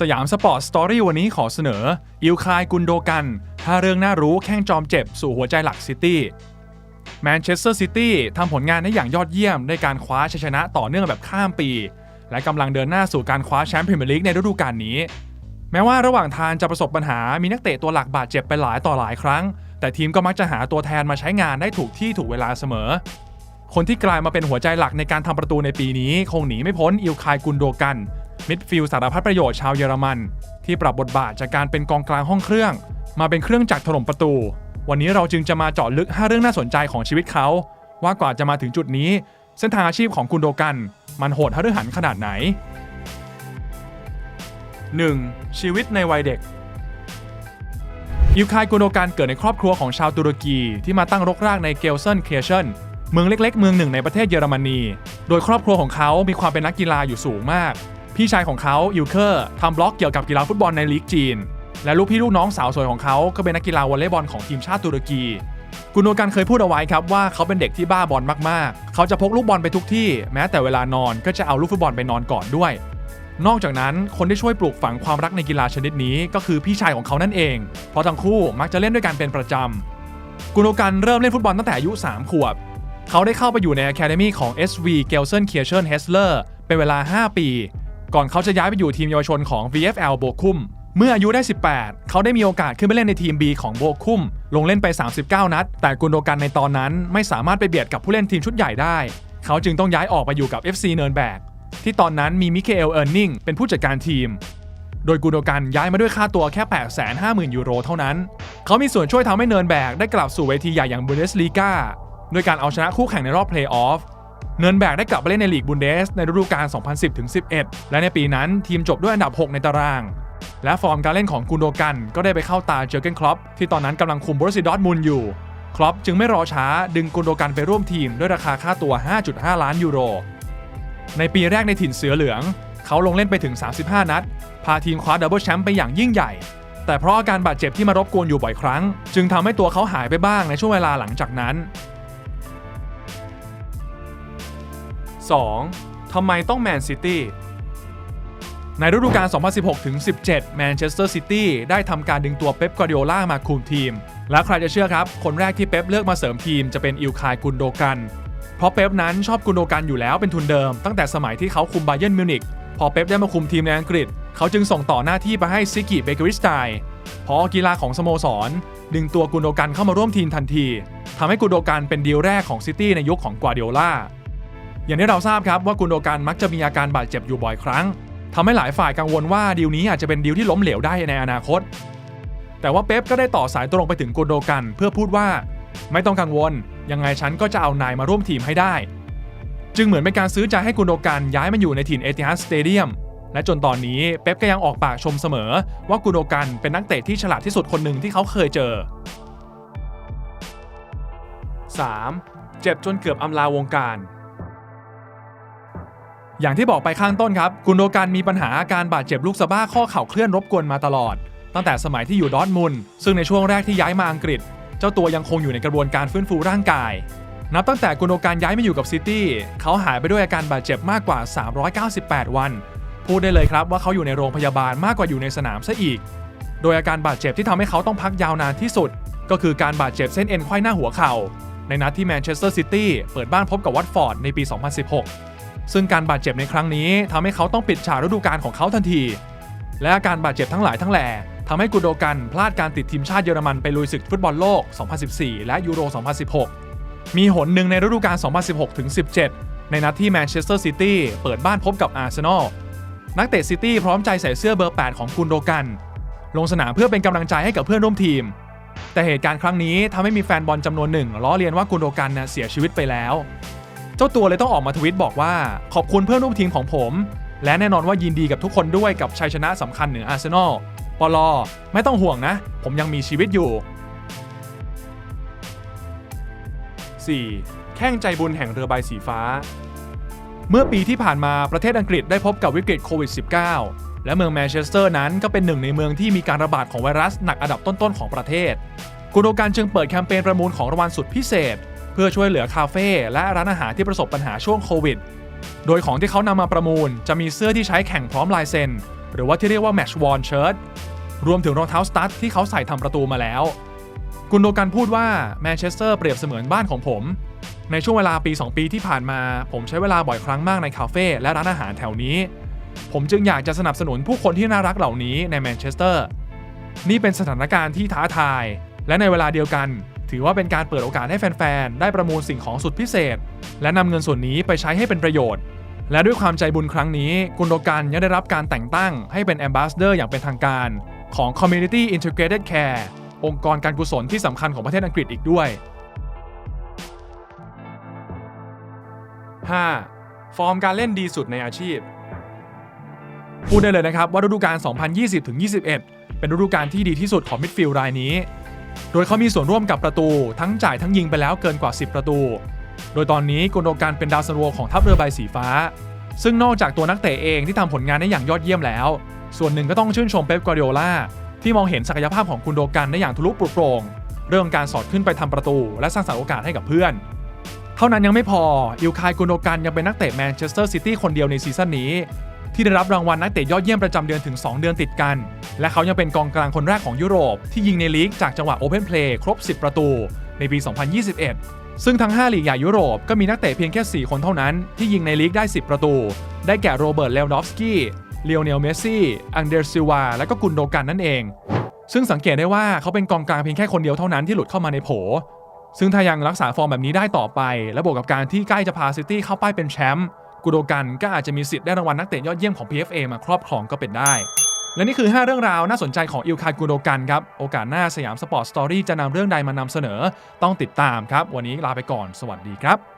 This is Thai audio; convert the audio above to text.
สยามสปอร์ตสตอรี่วันนี้ขอเสนอ อิลคายกุนโดกันถ้าเรื่องน่ารู้แข้งจอมเจ็บสู่หัวใจหลักซิตี้แมนเชสเตอร์ซิตี้ทำผลงานได้อย่างยอดเยี่ยมในการคว้าชัยชนะต่อเนื่องแบบข้ามปี และกำลังเดินหน้าสู่การคว้าแชมป์พรีเมียร์ลีกในฤดูกาลนี้ แม้ว่าระหว่างทางจะประสบปัญหามีนักเตะตัวหลักบาดเจ็บไปหลายต่อหลายครั้ง แต่ทีมก็มักจะหาตัวแทนมาใช้งานได้ถูกที่ถูกเวลาเสมอ คนที่กลายมาเป็นหัวใจหลักในการทำประตูในปีนี้ คงหนีไม่พ้นอิลคายกุนโดกัน มิดฟิลด์สารพัดประโยชน์ชาวเยอรมัน ที่ปรับบทบาทจากการเป็นกองกลางห้องเครื่อง มาเป็นเครื่องจักรถล่มประตู วันนี้เราจึงจะมาเจาะลึก 5 เรื่องน่าสนใจของชีวิตเขา ว่ากว่าจะมาถึงจุดนี้ เส้นทางอาชีพของกุนโดกัน มันโหดหฤหันขนาดไหน 1. ชีวิตในวัยเด็กอิลคายกุนโดกันเกิดในครอบครัวของชาวตุรกีที่มาตั้งรกรากในเกลเซนเคเชนเมืองเล็ก ๆ เมืองหนึ่งในประเทศเยอรมนี โดยครอบครัวของเขามีความเป็นนักกีฬาอยู่สูงมาก พี่ชายของเขาอิลเคอร์ทำบล็อกเกี่ยวกับกีฬาฟุตบอลในลีกจีน และลูกพี่ลูกน้องสาวสวยของเขาก็เป็นนักกีฬาวอลเลย์บอลของทีมชาติตุรกีกุนโดกันเคยพูดเอาไว้ครับว่าเขาเป็นเด็กที่บ้าบอลมากๆ เขาจะพกลูกบอลไปทุกที่ แม้แต่เวลานอนก็จะเอาลูกฟุตบอลไปนอนก่อนด้วย นอกจากนั้นคนที่ช่วยปลูกฝังความรักในกีฬาชนิดนี้ก็คือพี่ชายของเขานั่นเอง เพราะทั้งคู่มักจะเล่นด้วยกันเป็นประจำกุนโดกันเริ่มเล่นฟุตบอลตั้งแต่อายุ 3 ขวบ เขาได้เข้าไปอยู่ใน Academy ของ SV g e l s e n k i r c h e n h e s l e r เป็นเวลา 5 ปี ก่อนเขาจะย้ายไปอยู่ทีมเยาวชนของ VFL โบคุม เมื่ออายุได้ 18 เขาได้มีโอกาสขึ้นไปเล่นในทีม B ของโบคุม ลงเล่นไป 39 นัด แต่กุนโดกันในตอนนั้นไม่สามารถไปเบียดกับผู้เล่นทีมชุดใหญ่ได้ เขาจึงต้องย้ายออกไปอยู่กับ FC เนิร์นแบก ที่ตอนนั้นมีมิเคเอลเอิร์นิงเป็นผู้จัดการทีม โดยกูโดกันย้ายมาด้วยค่าตัวแค่ 850,000 ยูโรเท่านั้น เขามีส่วนช่วยทำให้เนิร์นแบกได้กลับสู่เวทีใหญ่อย่างบุนเดสลีกาด้วยการเอาชนะคู่แข่งในรอบเพลย์ออฟ เนิร์นแบกได้กลับไปเล่นในลีกบุนเดสในฤดูกาล 2010-11 และในปีนั้นทีมจบด้วยอันดับ 6 ในตาราง และฟอร์มการเล่นของกูโดกันก็ได้ไปเข้าตาเจอร์เกนคลอปที่ตอนนั้นกำลังคุมบรูซิดอร์มุนอยู่คลอปจึงไม่รอช้าดึงกูโดกันไปร่วมทีมด้วยราคาค่าตัว 5.5 ล้านยูโร ในปีแรกในถิ่นเสือเหลือง เขาลงเล่นไปถึง 35 นัด พาทีมคว้าดับเบิลแชมป์ไปอย่างยิ่งใหญ่ แต่เพราะอาการบาดเจ็บที่มารบกวนอยู่บ่อยครั้ง จึงทำให้ตัวเขาหายไปบ้างในช่วงเวลาหลังจากนั้น 2. ทำไมต้องแมนซิตี้ในฤดูกาล 2016-17 แมนเชสเตอร์ซิตี้ได้ทำการดึงตัวเป๊ปกวาดิโอลามาคุมทีม และใครจะเชื่อครับ คนแรกที่เป๊ปเลือกมาเสริมทีมจะเป็นอิลคายกุนโดกัน เพราะเป๊ปนั้นชอบกุนโดกันอยู่แล้วเป็นทุนเดิม ตั้งแต่สมัยที่เขาคุมไบเยิร์นมิวนิกพอเป๊ปได้มาคุมทีมในอังกฤษ เขาจึงส่งต่อหน้าที่ไปให้ซิกิเบเกอริสไตน์พอกีฬาของสโมสร ดึงตัวกุนโดกันเข้ามาร่วมทีมทันทีทำให้กุนโดกันเป็นดีลแรกของซิตี้ในยุคของกวาดิโอลา อย่างที่เราทราบครับว่ากุนโดกันมักจะมีอาการบาดเจ็บอยู่บ่อยครั้งทำให้หลายฝ่ายกังวลว่าดีลนี้อาจจะเป็นดีลที่ล้มเหลวได้ในอนาคต แต่ว่าเป๊ปก็ได้ต่อสายตรงไปถึงกุนโดกันเพื่อพูดว่า ไม่ต้องกังวล ยังไงฉันก็จะเอานายมาร่วมทีมให้ได้ จึงเหมือนเป็นการซื้อใจให้กุนโดกันย้ายมาอยู่ในถิ่นเอติฮัดสเตเดียมและจนตอนนี้เป๊ปก็ยังออกปากชมเสมอ ว่ากุนโดกันเป็นนักเตะที่ฉลาดที่สุดคนหนึ่งที่เขาเคยเจอ 3. เจ็บจนเกือบอำลาวงการ อย่างที่บอกไปข้างต้นครับ กุนโดกันมีปัญหาอาการบาดเจ็บลูกสะบ้าข้อเข่าเคลื่อนรบกวนมาตลอด ตั้งแต่สมัยที่อยู่ดอทมุนซึ่งในช่วงแรกที่ย้ายมาอังกฤษ เจ้าตัวยังคงอยู่ในกระบวนการฟื้นฟูร่างกาย นับตั้งแต่กุนโดกันย้ายมาอยู่กับซิตี้เขาหายไปด้วยอาการบาดเจ็บมากกว่า 398 วัน พูดได้เลยครับว่าเขาอยู่ในโรงพยาบาลมากกว่าอยู่ในสนามซะอีก โดยอาการบาดเจ็บที่ทำให้เขาต้องพักยาวนานที่สุด ก็คือการบาดเจ็บเส้นเอ็นไขว้หน้าหัวเข่าในนัดที่แมนเชสเตอร์ซิตี้เปิดบ้านพบกับวัตฟอร์ดในปี 2016 ซึ่งการบาดเจ็บในครั้งนี้ทำให้เขาต้องปิดฉากฤดูกาลของเขาทันที และอาการบาดเจ็บทั้งหลายทั้งแหล่ทำให้กุนโดกันพลาดการติดทีมชาติเยอรมันไปลุยศึกฟุตบอลโลก 2014 และยูโร 2016 มีหนหนึ่งในฤดูกาล 2016-17 ในนัดที่แมนเชสเตอร์ซิตี้เปิดบ้านพบกับอาร์เซนอล นักเตะซิตี้พร้อมใจใส่เสื้อเบอร์ 8 ของกุนโดกัน ลงสนามเพื่อเป็นกำลังใจให้กับเพื่อนร่วมทีม แต่เหตุการณ์ครั้งนี้ทำให้มีแฟนบอลจำนวนหนึ่งล้อเลียนว่ากุนโดกันเสียชีวิตไปแล้ว เจ้าตัวเลยต้องออกมาทวิตบอกว่า ขอบคุณเพื่อนร่วมทีมของผม และแน่นอนว่ายินดีกับทุกคนด้วยกับชัยชนะสำคัญเหนืออาร์เซนอลปลอไม่ต้องห่วงนะ ผมยังมีชีวิตอยู่ 4. แข้งใจบุญแห่งเรือใบสีฟ้า เมื่อปีที่ผ่านมาประเทศอังกฤษได้พบกับวิกฤตโควิด -19 และเมืองแมนเชสเตอร์นั้นก็เป็นหนึ่งในเมืองที่มีการระบาดของไวรัสหนักอันดับต้นๆของประเทศกุนโดการจึงเปิดแคมเปญประมูลของรางวัลสุดพิเศษ เพื่อช่วยเหลือคาเฟ่และร้านอาหารที่ประสบปัญหาช่วงโควิด โดยของที่เขานำมาประมูล จะมีเสื้อที่ใช้แข่งพร้อมลายเซ็น หรือว่าที่เรียกว่า Match Worn Shirt รวมถึงรองเท้าสตั๊ดที่เขาใส่ทำประตูมาแล้ว กุนโดกันพูดว่าแมนเชสเตอร์เปรียบเสมือนบ้านของผม ในช่วงเวลาปี 2 ปีที่ผ่านมา ผมใช้เวลาบ่อยครั้งมากในคาเฟ่และร้านอาหารแถวนี้ ผมจึงอยากจะสนับสนุนผู้คนที่น่ารักเหล่านี้ในแมนเชสเตอร์นี่เป็นสถานการณ์ที่ท้าทาย และในเวลาเดียวกัน ถือว่าเป็นการเปิดโอกาสให้แฟนๆ ได้ประมูลสิ่งของสุดพิเศษ และนำเงินส่วนนี้ไปใช้ให้เป็นประโยชน์ และด้วยความใจบุญครั้งนี้กุนโดกันยังได้รับการแต่งตั้งให้เป็น Ambassador อย่างเป็นทางการของ Community Integrated Care องค์กรการกุศลที่สำคัญของประเทศอังกฤษอีกด้วย 5. ฟอร์มการเล่นดีสุดในอาชีพ พูดได้เลยนะครับว่าฤดูกาล 2020-21 เป็นฤดูกาลที่ดีที่สุดของมิดฟิลด์รายนี้ โดยเขามีส่วนร่วมกับประตู ทั้งจ่ายทั้งยิงไปแล้วเกินกว่า 10 ประตู โดยตอนนี้กุนโดกันเป็นดาวซันโวของทัพเรือใบสีฟ้า ซึ่งนอกจากตัวนักเตะเองที่ทำผลงานได้อย่างยอดเยี่ยมแล้ว ส่วนหนึ่งก็ต้องชื่นชมเป๊ปกวาร์ดิโอลาที่มองเห็นศักยภาพของกุนโดกันได้อย่างทะลุปลุกโปร่งเรื่องการสอดขึ้นไปทำประตู และสร้างสรรค์โอกาสให้กับเพื่อน เท่านั้นยังไม่พออิลคายกุนโดกันยังเป็นนักเตะแมนเชสเตอร์ซิตี้คนเดียวในซีซั่นนี้ ที่ได้รับรางวัลนักเตะยอดเยี่ยมประจำเดือนถึง 2 เดือนติดกัน และเขายังเป็นกองกลางคนแรกของยุโรป ที่ยิงในลีกจากจังหวะโอเพนเพลย์ครบ 10 ประตูในปี 2021 ซึ่งทั้ง 5 ลีกใหญ่ยุโรปก็มีนักเตะเพียงแค่ 4 คนเท่านั้น ที่ยิงในลีกได้ 10 ประตู ได้แก่โรเบิร์ตเลวดอฟสกี้เลโอเนลเมสซี่ อังเดรซิวา และก็กุนโดกันนั่นเอง ซึ่งสังเกตได้ว่าเขาเป็นกองกลางเพียงแค่คนเดียวเท่านั้นที่หลุดเข้ามาในโผ ซึ่งถ้ายังรักษาฟอร์มแบบนี้ได้ต่อไป และบวกกับการที่ใกล้จะพาซิตี้เข้าป้ายเป็นแชมป์กุโดกันก็อาจจะมีสิทธิ์ได้รางวัลนักเตะยอดเยี่ยมของ PFA มาครอบครองก็เป็นได้ และนี่คือ 5 เรื่องราวน่าสนใจของอิลคายกุโดกันครับ โอกาสหน้าสยามสปอร์ตสตอรี่จะนำเรื่องใดมานำเสนอ ต้องติดตามครับ วันนี้ลาไปก่อน สวัสดีครับ